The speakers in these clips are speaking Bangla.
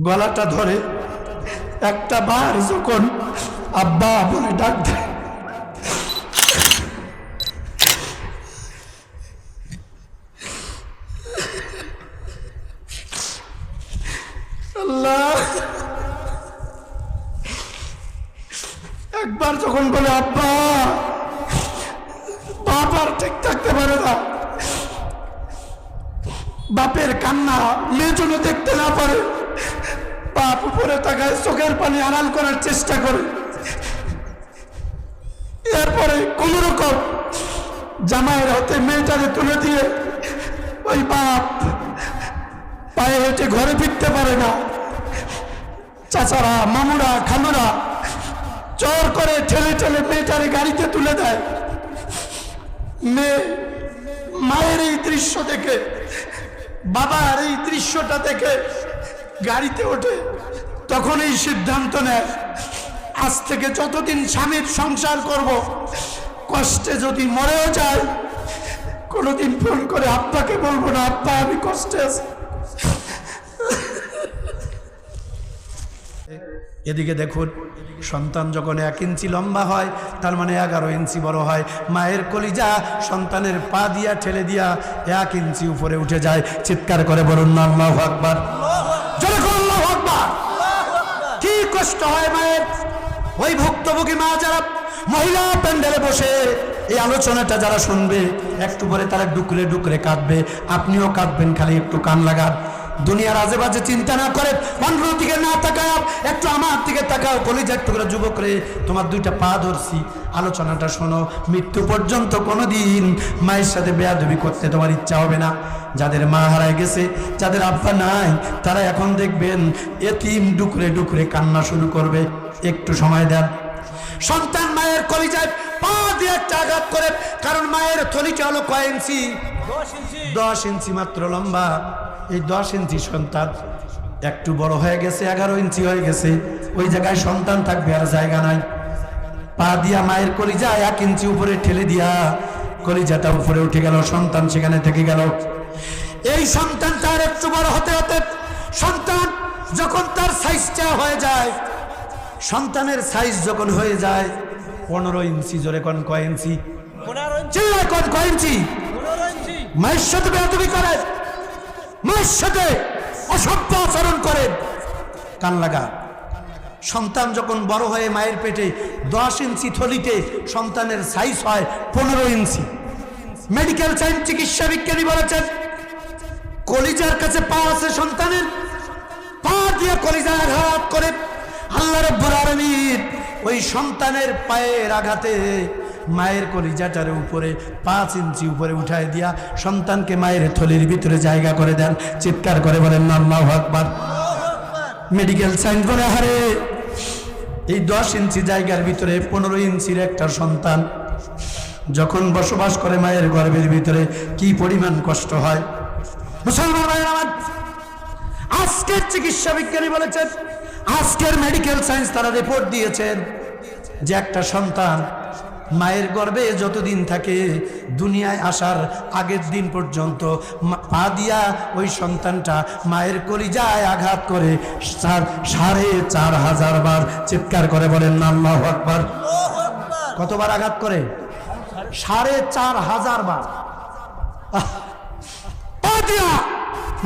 গলাটা ধরে একটা বার যখন আব্বা বলে ডাক একবার যখন বলে, আব্বা, বাপ আর ঠিক থাকতে পারে না। বাপের কান্না মেয়ে জন্য দেখতে না পারে। উপরে তাকায় চোখের পানি আড়াল করার চেষ্টা করে। এরপরে কোন রকম জামাইয়ের হাতে মেয়েটাকে তুলে দিয়ে ওই বাপ পায়ে হেঁটে ঘরে ফিরতে পারে না। চাচারা, মামুরা, খালুরা চর করে ঠেলে ঠেলে মেয়েটারে গাড়িতে তুলে দেয়। মেয়ে মায়ের এই দৃশ্য দেখে, বাবার এই দৃশ্যটা দেখে গাড়িতে ওঠে, তখন এই সিদ্ধান্ত নেয়, আজ থেকে যতদিন স্বামীর সংসার করব, কষ্টে যদি মরেও যায়, কোনোদিন ফোন করে আব্বাকে বলব না, আব্বা, আমি কষ্টে আছি। এদিকে দেখুন, সন্তান যখন এক ইঞ্চি লম্বা হয়, তার মানে এগারো ইঞ্চি বড় হয়। মায়ের কলিজা সন্তানের পা দিয়া ঠেলে দিয়া এক ইঞ্চি উপরে উঠে যায়। চিৎকার করে বলুন, আল্লাহ আকবার জোরে করুন আল্লাহু আকবার কি কষ্ট হয় মায়ের। ওই ভুক্তভোগী মা যারা মহিলা প্যান্ডেলে বসে, এই আলোচনাটা যারা শুনবে, একটু পরে তারা ডুকরে ডুকরে কাঁদবে। আপনিও কাঁদবেন, খালি একটু কান লাগান। দুনিয়ার আজে বাজে চিন্তা না করে অন্য দিকে না তাকাও একটু আমার দিকে তাকাও কলিজার টুকরা যুবক রে তোমার দুইটা পা ধরছি। আলোচনাটা শোনো মৃত্যু পর্যন্ত কোনোদিন মায়ের সাথে বেয়াদবি করতে তোমার ইচ্ছা হবে না। যাদের মা হারায় গেছে যাদের আব্বা নাই তারা এখন দেখবেন এতিম ডুকরে ডুকরে কান্না শুরু করবে। একটু সময় দেন। সন্তান মায়ের কলিজায় পা দিয়ে একটা আঘাত করে কারণ মায়ের থলিটা হলো কয় ইঞ্চি। দশ ইঞ্চি মাত্র লম্বা। এই দশ ইঞ্চি সন্তান একটু বড় হয়ে গেছে এগারো ইঞ্চি হয়ে গেছে। ওই জায়গায় সন্তান থাকবে আর জায়গা নাই। পা দিয়া মায়ের কলিজা এক ইঞ্চি উপরে ঠেলে দিয়া কলিজাটা উপরে উঠে গেল সন্তান সেখানে থেকে গেল। এই সন্তান তার একটু বড় হতে হতে সন্তান যখন তার সাইজটা হয়ে যায় সন্তানের সাইজ যখন হয়ে যায় পনেরো ইঞ্চি জোরে কোন কয় ইঞ্চি? কয় ইঞ্চি? পনেরো ইঞ্চি। মায়ের সাথে বেয়াদবি করেন মায়ের সাথে অসভ্য আচরণ করেন। কান লাগা। সন্তান যখন বড় হয়ে মায়ের পেটে দশ ইঞ্চি থলিতে সন্তানের সাইজ হয় পনেরো ইঞ্চি। মেডিকেল সায়েন্স চিকিৎসা বিজ্ঞানী বলেছেন, কলিজার কাছে পা আছে সন্তানের। পা দিয়ে কলিজার আঘাত করে। আল্লাহ রব্বুল আলামিন ওই সন্তানের পায়ের আঘাতে মায়ের কলিজাটার উপরে পাঁচ ইঞ্চি উপরে উঠায় দিয়া সন্তানকে মায়ের থলির ভিতরে জায়গা করে দেন। চিৎকার করে বলেন, আল্লাহু আকবার। মেডিকেল সায়েন্স বলে হারে এই দশ ইঞ্চি জায়গার ভিতরে পনেরো ইঞ্চির একটা সন্তান যখন বসবাস করে মায়ের গর্ভের ভিতরে, কি পরিমাণ কষ্ট হয়? মুসলমান আজকের চিকিৎসা বিজ্ঞানী বলেছেন, আজকের মেডিকেল সায়েন্স তারা রিপোর্ট দিয়েছেন যে একটা সন্তান মায়ের গর্ভে যতদিন থাকে, দুনিয়ায় আসার আগের দিন পর্যন্ত পা দিয়া ওই সন্তানটা মায়ের কলিজায় আঘাত করে সাড়ে চার হাজার বার চিৎকার করে বলেন, আল্লাহ আকবার। কতবার আঘাত করে? সাড়ে চার হাজার বার।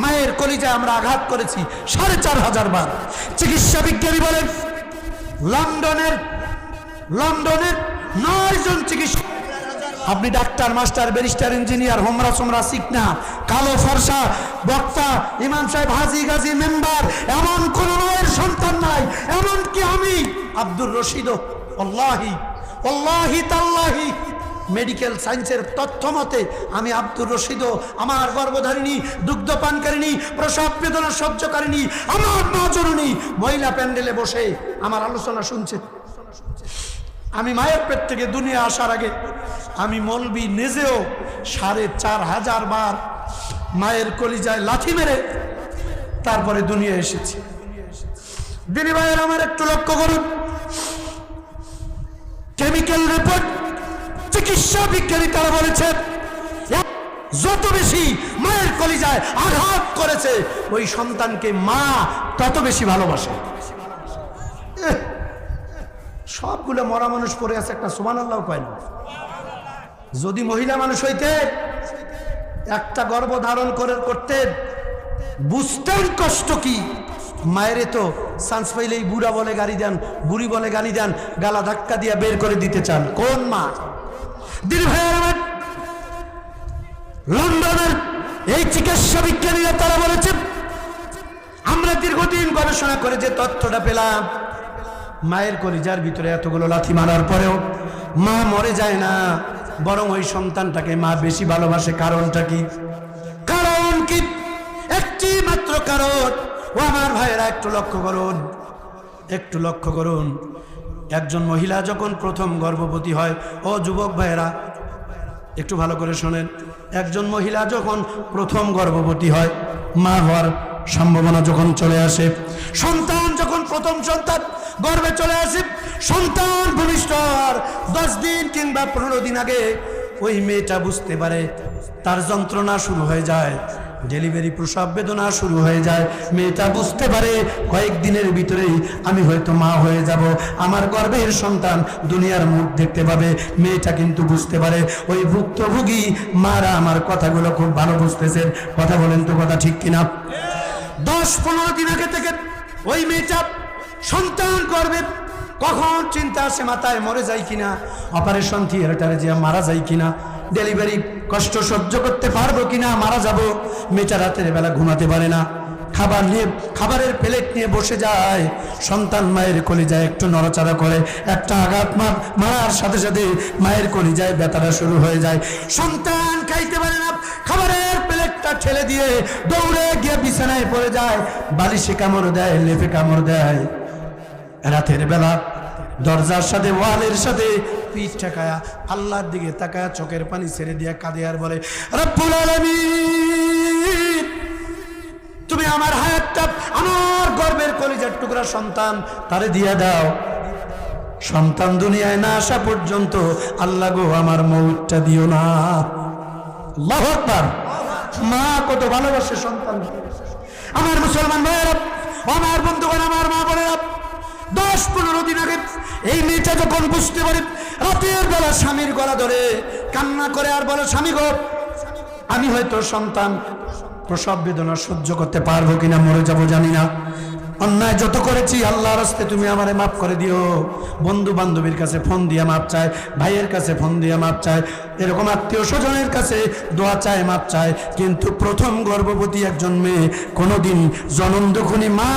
মায়ের কলিজায় আমরা আঘাত করেছি, সাড়ে চার হাজার বার। চিকিৎসা বিজ্ঞানী বলেন, লন্ডনের লন্ডনের নয় জন চিকিৎসক। আপনি ডাক্তার, মাস্টার, ব্যারিস্টার, ইঞ্জিনিয়ার, হোমরা সোমরা শিখনা। কালো ফর্সা, বক্তা, ইমাম সাহেব, হাজি গাজী, মেম্বার, এমন কোন মায়ের সন্তান নাই, এমনকি আমি, আব্দুর রশিদ অল্লাহি অল্লাহি তাল্লাহি। মেডিকেল সায়েন্সের তথ্য মতে, আমি আব্দুর রশিদও, আমার গর্ভধারিণী দুগ্ধপানকারিণী প্রসব বেদনা সহ্যকারিণী আমার মা জননী, মহিলা প্যান্ডেলে বসে আমার আলোচনা শুনছে। আমি মায়ের পেট থেকে দুনিয়া আসার আগে আমি মলবি নিজেও সাড়ে চার হাজার বার মায়ের কলিজায় লাথি মেরে তারপরে দুনিয়া এসেছি। দিনী ভাইয়ের আমার একটু লক্ষ্য করুন। কেমিক্যাল রিপোর্ট চিকিৎসা বিজ্ঞানী তারা বলেছেন, যত বেশি মায়ের কলিজায় আঘাত করেছে, ওই সন্তানকে মা তত বেশি ভালোবাসে। সবগুলো মরা মানুষ পড়ে আছে, একটা সুমান আল্লাহ কয় যদি মহিলা মানুষ হইতে একটা গর্ভ ধারণ করে করতেন বুঝতেন কষ্ট কি? মায়েরে তো চান্স পাইলেই বুড়া বলে গাড়ি দেন, বুড়ি বলে গাড়ি দেন, গালা ধাক্কা দিয়ে বের করে দিতে চান। কোন মা? ভাইয়ের লন্ডনের এই চিকিৎসা বিজ্ঞানীরা তারা বলেছে, আমরা দীর্ঘদিন গবেষণা করে যে তথ্যটা পেলাম মায়ের কলিজার ভিতরে এতগুলো লাথি মারার পরেও মা মরে যায় না। বরং ওই সন্তানটাকে মা বেশি ভালোবাসে। কারণটা কি? কারণ কি? একটি মাত্র কারণ। ও আমার ভাইয়েরা, একটু লক্ষ্য করুন। একটু লক্ষ্য করুন। একজন মহিলা যখন প্রথম গর্ভবতী হয়, ও যুবক ভাইয়েরা, একটু ভালো করে শোনেন। একজন মহিলা যখন প্রথম গর্ভবতী হয়, মা হওয়ার সম্ভাবনা যখন চলে আসে সন্তান যখন প্রথম সন্তান গর্ভে চলে আসে, সন্তান ভূমিষ্ঠ দশ দিন কিংবা পনেরো দিন আগে ওই মেয়েটা বুঝতে পারে তার যন্ত্রণা শুরু হয়ে যায়, ডেলিভারি প্রসব বেদনা শুরু হয়ে যায়। মেয়েটা বুঝতে পারে কয়েকদিনের ভিতরেই আমি হয়তো মা হয়ে যাব, আমার গর্ভের সন্তান দুনিয়ার মুখ দেখতে পাবে। মেয়েটা কিন্তু বুঝতে পারে ওই ভুক্তভোগী মারা আমার কথাগুলো খুব ভালো বুঝতেছেন। কথা বলেন তো কথা ঠিক কিনা? দশ পনেরো দিন আগে থেকে ওই মেয়েটা সন্তান করবে, কখন চিন্তা আসে মাথায় মরে যায় কিনা অপারেশন থিয়েটারে যে মারা যায় কিনা ডেলিভারি কষ্ট সহ্য করতে পারব কিনা, মারা যাব, মেয়েটা রাতের বেলা ঘুমাতে পারে না। খাবার নিয়ে, খাবারের প্লেট নিয়ে বসে যায়, সন্তান মায়ের কলিজায় একটু নড়াচড়া করে, একটা আঘাত মার মারার সাথে সাথে মায়ের কলিজায় ব্যথাটা শুরু হয়ে যায়। সন্তান খাইতে পারে না, খাবারের প্লেটটা ঠেলে দিয়ে দৌড়ে গিয়ে বিছানায় পড়ে যায়, বালিশে কামড় দেয়, লেপে কামড় দেয়। রাতের বেলা দরজার সাথে, ওয়ালের সাথে পিঠ ঠেকায়া, আল্লাহর দিকে তাকায়া চোখের পানি ছেড়ে দিয়ে কাঁদে আর বলে তুমি আমার হায়াতটা, আমার গর্বের কলিজার টুকরা সন্তান, তারে দিয়ে দাও। সন্তান দুনিয়ায় না আসা পর্যন্ত আল্লাহ গো আমার মৌতটা দিও না। আল্লাহু আকবার। মা, কত ভালোবাসে সন্তান। আমার মুসলমান ভাইয়েরা, আমার বন্ধুগণ, আমার মা বোনেরা, দশ পনেরো দিন আগে এই মেয়েটা যখন বুঝতে পারে, রাতের বেলা স্বামীর গলা ধরে কান্না করে আর বলে, স্বামী গো, আমি হয়তো সন্তান, প্রসব বেদনা সহ্য করতে পারব কিনা, মরে যাব জানি না। অন্যায় যত করেছি, আল্লাহর হস্তে তুমি আমারে মাফ করে দিও। বন্ধু বান্ধবীর কাছে ফোন দিয়ে মাপ চায়, ভাইয়ের কাছে ফোন দিয়ে মাপ চায়, এরকম আত্মীয় স্বজনের কাছে দোয়া চায়, মাপ চায়। কিন্তু প্রথম গর্ভবতী একজন মেয়ে কোনোদিন দুখুনি মা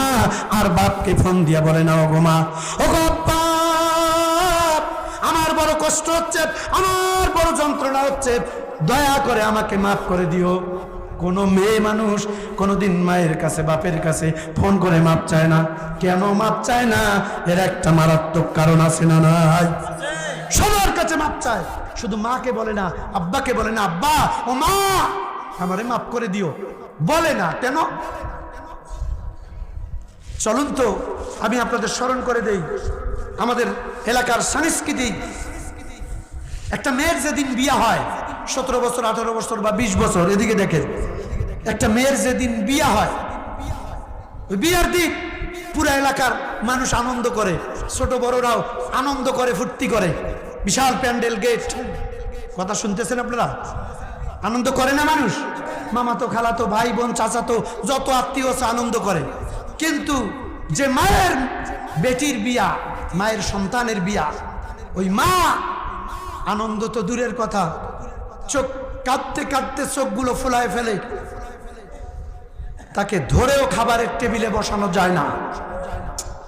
আর বাপকে ফোন দিয়ে বলে না, ওগো মা, ওগো আমার বড় কষ্ট হচ্ছে, আমার বড় যন্ত্রণা হচ্ছে, দয়া করে আমাকে মাফ করে দিও। কোনো মেয়ে মানুষ কোনোদিন মায়ের কাছে, বাপের কাছে ফোন করে মাপ চায় না। কেন মাপ চায় না? এর একটা মারাত্মক কারণ আছে না নাই? সবার কাছে মাপ চায়। শুধু মাকে বলে না, আব্বাকে বলে না, আব্বা, ও মা, আমারে মাপ করে দিও। বলে না, কেন? চলুন তো, আমি আপনাদের স্মরণ করে দেই, আমাদের এলাকার সাংস্কৃতিক, একটা মেয়ের যেদিন বিয়া হয় সতেরো বছর, আঠারো বছর বা বিশ বছর, এদিকে দেখেন। একটা মেয়ের যেদিন বিয়া হয়, ওই বিয়ার দিন পুরা এলাকার মানুষ আনন্দ করে, ছোট বড়রাও আনন্দ করে, ফুর্তি করে। বিশাল প্যান্ডেল গেট। কথা শুনতেছেন আপনারা? আনন্দ করে না মানুষ? মামা তো, খালা তো, ভাই বোন, চাচা তো, যত আত্মীয় আনন্দ করে। কিন্তু যে মায়ের বেটির বিয়া, মায়ের সন্তানের বিয়া, ওই মা, আনন্দ তো দূরের কথা। চোখ কাঁদতে কাঁদতে চোখগুলো ফুলায় ফেলে। তাকে ধরেও খাবারের টেবিলে বসানো যায় না।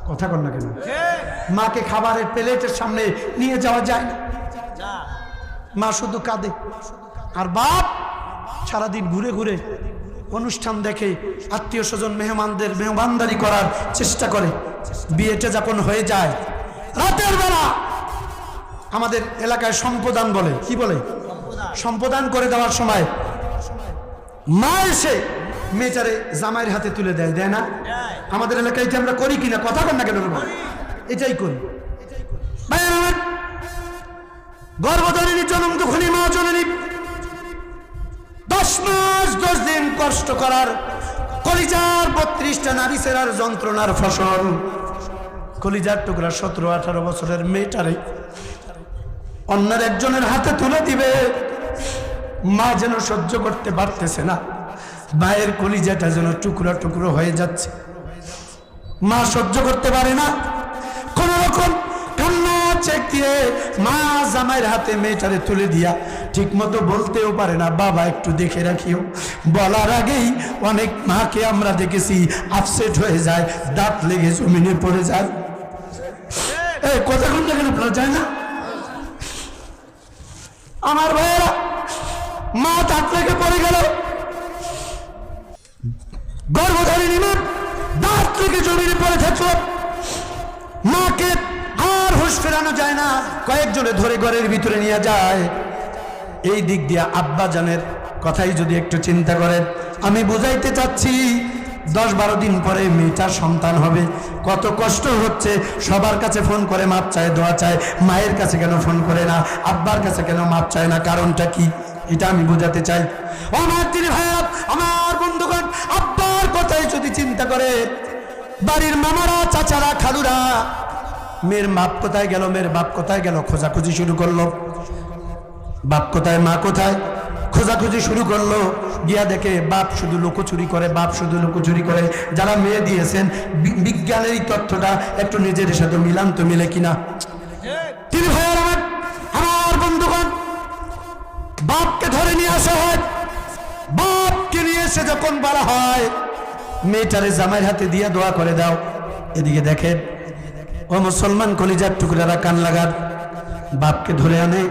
কথা কর না কেন? মাকে খাবারের প্লেটের সামনে নিয়ে যাওয়া যায় না। মা শুধু কাঁদে। আর বাপ সারাদিন ঘুরে ঘুরে অনুষ্ঠান দেখে আত্মীয় স্বজন মেহমানদের মেহমানদারি করার চেষ্টা করে। বিয়েটা যখন হয়ে যায়, রাতের বেলা আমাদের এলাকায় সম্প্রদান বলে, কি বলে? সম্পদান করে দেওয়ার সময় মা এসে মেয়েটারে জামাইয়ের হাতে তুলে দেয় দেয় না? আমাদের এলাকায় এটা আমরা করি কিনা? কথা কর না কেন এটাই করি। গর্ভধারিণী জনম দুখনি, মা জননী। দশ মাস, দশ দিন কষ্ট করার কলিজার বত্রিশটা নারী সেরার যন্ত্রণার ফসল। কলিজার টুকরা সতেরো আঠারো বছরের মেয়েটারে অন্যের একজনের হাতে তুলে দিবে। মা যেন সহ্য করতে পারতেছে না। মায়ের কলিজাটা যেন টুকরো টুকরো হয়ে যাচ্ছে। মা সহ্য করতে পারে না। কোন রকম কান্না চেক দিয়ে মা জামাইয়ের হাতে মেয়েটারে তুলে দিয়া ঠিক মতো বলতেও পারে না, বাবা, একটু দেখে রাখিও। বলার আগেই অনেক মাকে আমরা দেখেছি আপসেট হয়ে যায়, দাঁত লেগে জমিনে পড়ে যায়। এই, কথা কোন দেখেন আপনারা যায় না? আমার ভাইয়েরা মা দাঁত লেগে পড়ে গেল। গর্ভধারিণী মা দাঁত থেকে জমিনে পড়ে থাকল মাকে আর হুশ ফেরানো যায় না, কয়েকজনে ধরে ঘরের ভিতরে নিয়ে যায়। এই দিক দিয়ে আব্বা জানের কথাই যদি একটু চিন্তা করেন, আমি বুঝাইতে চাচ্ছি, দশ বারো দিন পরে মেয়েটার সন্তান হবে। কত কষ্ট হচ্ছে, সবার কাছে ফোন করে মাপ চায়, দোয়া চায়, মায়ের কাছে কেন ফোন করে না, আব্বার কাছে কেন মাপ চায় না, কারণটা কি? এটা আমি বোঝাতে চাই। আমার তিনি ভাইয়া আমার বন্ধুগণ, আব্বার কথাই যদি চিন্তা করে, বাড়ির মামারা, চাচারা, খালুরা, মেয়ের মাপ কোথায় গেল, মেয়ের বাপ কোথায় গেল, খোঁজাখুঁজি শুরু করল। বাপ কোথায়, মা কোথায়, খোঁজাখুঁজি শুরু করল। গিয়া দেখে বাপ শুধু লুকোচুরি করে, বাপ শুধু লুকোচুরি করে। যারা মেয়ে দিয়েছেন বিজ্ঞানের এই তথ্যটা একটু নিজের সাথে মিলান তো মিলে কিনা তিনি ভাইয়ার আমার আমার বন্ধুগণ বাপকে ধরে বাপকে নিয়ে এসে যখন বলা হয়, মেয়েটারে জামাইয়ের হাতে দিয়ে দোয়া করে দাও। এদিকে ও মুসলমান কলিজার টুকরারা কান লাগার বাপকে ধরে আনে।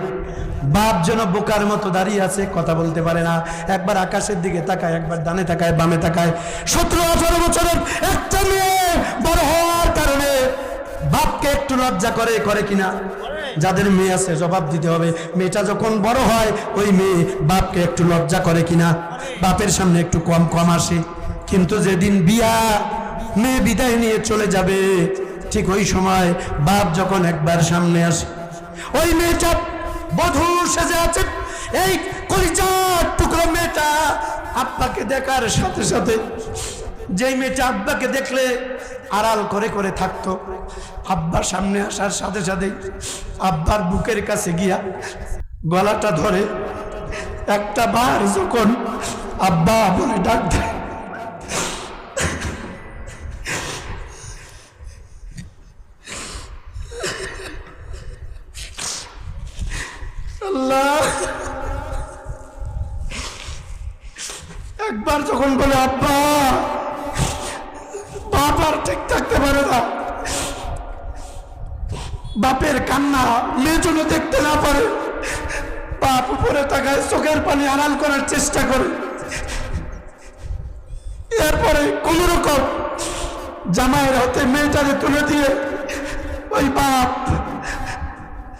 বাপ যেন বোকার মতো দাঁড়িয়ে আছে, কথা বলতে পারে না। একবার আকাশের দিকে তাকায়, একবার ডানে তাকায়, বামে তাকায়। সতেরো, আঠারো বছরের একটা মেয়ে বড় হওয়ার কারণে বাপকে একটু লজ্জা করে করে কিনা? যাদের মেয়ে আছে, জবাব দিতে হবে। মেয়েটা যখন বড় হয়, ওই মেয়ে বাপকে একটু লজ্জা করে কিনা? বাপের সামনে একটু কম কম আসে। কিন্তু যেদিন বিয়া, মেয়ে বিদায় নিয়ে চলে যাবে, ঠিক ওই সময় বাপ যখন একবার সামনে আসে, ওই মেয়েটা বধূ সেজে আছে। এই কলিজার টুকরো মেয়েটা আব্বাকে দেখার সাথে সাথে যেই মেয়েটা আব্বাকে দেখলে আড়াল করে করে থাকতো। আব্বার সামনে আসার সাথে সাথে আব্বার বুকের কাছে গিয়া গলাটা ধরে একটা বার যখন আব্বা বলে ডাক দেয় একবার যখন বলে আর ঠিক থাকতে পারে না। বাপের কান্না মেয়ে জন্য দেখতে না পারে। বাপ উপরে তাকায় চোখের পানি আড়াল করার চেষ্টা করে। এরপরে কোন রকম জামাইয়ের হাতে মেয়েটাকে তুলে দিয়ে ওই বাপ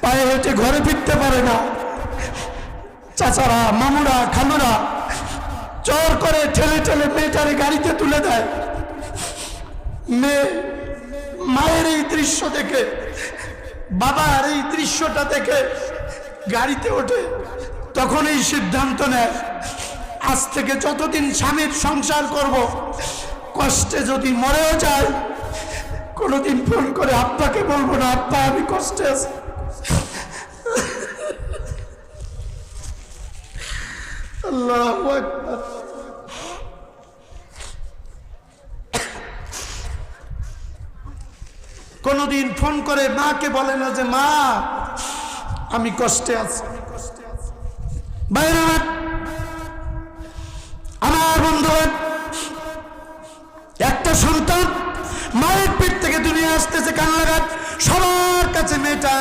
পায়ে হেঁটে ঘরে ফিরতে পারে না। চাচারা, মামুরা খালুরা চর করে ঠেলে ঠেলে মেয়েটারে গাড়িতে তুলে দেয়। মেয়ে মায়ের এই দৃশ্য দেখে, বাবার এই দৃশ্যটা দেখে গাড়িতে ওঠে। তখন এই সিদ্ধান্ত নেয়, আজ থেকে যতদিন স্বামীর সংসার করব, কষ্টে যদি মরেও যায়, কোনোদিন ফোন করে আব্বাকে বলব না, আব্বা, আমি কষ্টে আছি। আল্লাহ আকবার। কোনদিন ফোন করে মাকে বলে না যে, মা, আমি কষ্টে আছি। বাইরে আমার বন্ধু একটা সন্তান মায়ের পেট থেকে দুনিয়া আসতেছে কান্নাঘাট সবার কাছে মেয়েটা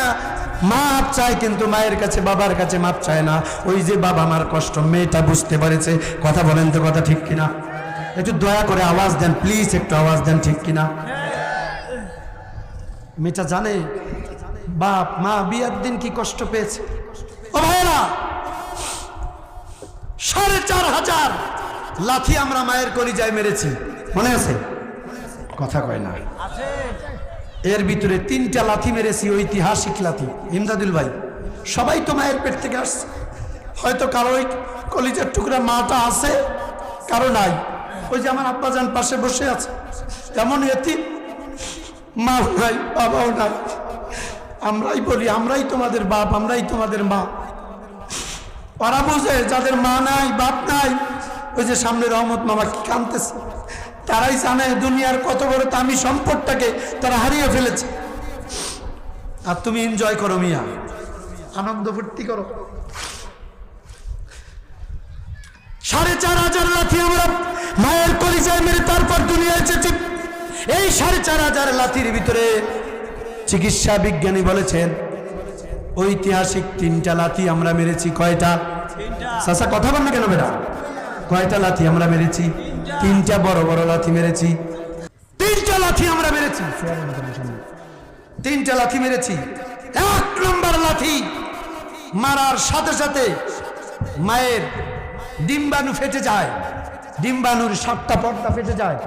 মাপ চায়, কিন্তু মায়ের কাছে, বাবার কাছে মাপ চায় না। ওই যে বাবা মার কষ্ট, মেয়েটা বুঝতে পেরেছে, কথা বলেন তো কথা ঠিক কিনা? একটু দয়া করে আওয়াজ দেন প্লিজ একটু আওয়াজ দেন ঠিক কিনা? মেয়েটা জানে, বাপ, মা বিয়ার দিন কি কষ্ট পেয়েছে? ও ভাইরা সাড়ে চার হাজার লাথি আমরা মায়ের কলিজায় মেরেছি। মনে আছে? কথা কয় না। এর ভিতরে তিনটা লাথি মেরেছি, ঐতিহাসিক লাথি। ইমদাদুল ভাই, সবাই তো মায়ের পেট থেকে আসছে। হয়তো কারও কলিজার টুকরা মাটা আছে, কারও নাই। ওই যে আমার আব্বাজান পাশে বসে আছে। তেমন এটি নাই, বাবাও নাই। আমরাই বলি, আমরাই তোমাদের বাপ, আমরাই তোমাদের মা। ওরা বোঝে যাদের মা নাই, বাপ নাই, ওই যে সামনে রহমত মামা কি কানতেছে। তারাই জানে দুনিয়ার কত বড় দামি সম্পদটাকে তারা হারিয়ে ফেলেছে। আর তুমি এনজয় করো মিয়া। আনন্দ ফুর্তি করো। সাড়ে চার হাজার লাথি আমরা মায়ের কলিজায় মেরে তারপর দুনিয়া এসেছি এই সাড়ে চার হাজার লাথির ভিতরে চিকিৎসা বিজ্ঞানী বলেছেন, ঐতিহাসিক তিনটা লাথি আমরা মেরেছি, কয়টা? সাসা, কথা বল না কেন বেটা? কয়টা লাথি আমরা মেরেছি? তিনটা বড় বড় লাথি মেরেছি। তিনটা লাথি আমরা মেরেছি। তিনটা লাথি মেরেছি। এক নম্বর লাথি মারার সাথে সাথে মায়ের ডিম্বাণু ফেটে যায়। ডিম্বাণুর সাতটা পর্দা ফেটে যায়।